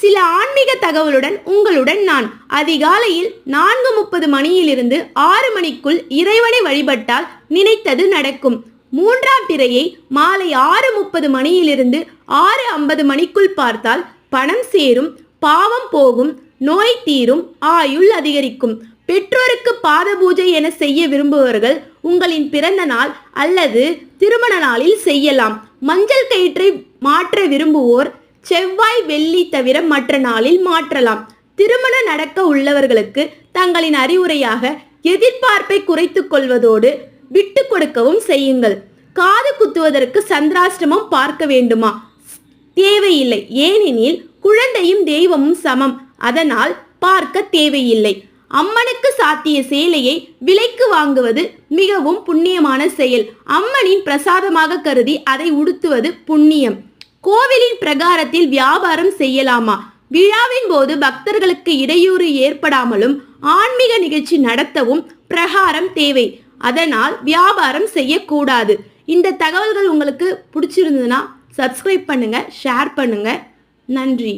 சில ஆன்மீக தகவலுடன் உங்களுடன் நான். அதிகாலையில் நான்கு முப்பது மணியிலிருந்து ஆறு மணிக்குள் இறைவனை வழிபட்டால் நினைத்தது நடக்கும். மூன்றாம் பிறையை மாலை ஆறு முப்பது மணியிலிருந்து ஆறு ஐம்பது மணிக்குள் பார்த்தால் பணம் சேரும் பாவம் போகும் நோய் தீரும் ஆயுள் அதிகரிக்கும். பெற்றோருக்கு பாத பூஜை என செய்ய விரும்புபவர்கள் உங்களின் பிறந்த நாள் அல்லது திருமண நாளில் செய்யலாம். மஞ்சள் கயிற்றை மாற்ற விரும்புவோர் செவ்வாய் வெள்ளி தவிர மற்ற நாளில் மாற்றலாம். திருமணம் நடக்க உள்ளவர்களுக்கு தங்களின் அறிவுரையாக எதிர்பார்ப்பை குறைத்துக் கொள்வதோடு விட்டு கொடுக்கவும் செய்யுங்கள். காது குத்துவதற்கு சந்திராஷ்டமம் பார்க்க வேண்டுமா? தேவையில்லை. ஏனெனில் குழந்தையும் தெய்வமும் சமம். அதனால் பார்க்க தேவையில்லை. அம்மனுக்கு சாத்திய சேலையை விலைக்கு வாங்குவது மிகவும் புண்ணியமான செயல். அம்மனின் பிரசாதமாக கருதி அதை உடுத்துவது புண்ணியம். கோவிலின் பிரகாரத்தில் வியாபாரம் செய்யலாமா? விழாவின் போது பக்தர்களுக்கு இடையூறு ஏற்படாமலும் ஆன்மீக நிகழ்ச்சி நடத்தவும் பிரகாரம் தேவை. அதனால் வியாபாரம் செய்யக்கூடாது. இந்த தகவல்கள் உங்களுக்கு பிடிச்சிருந்ததுன்னா சப்ஸ்கிரைப் பண்ணுங்கள் ஷேர் பண்ணுங்கள் நன்றி.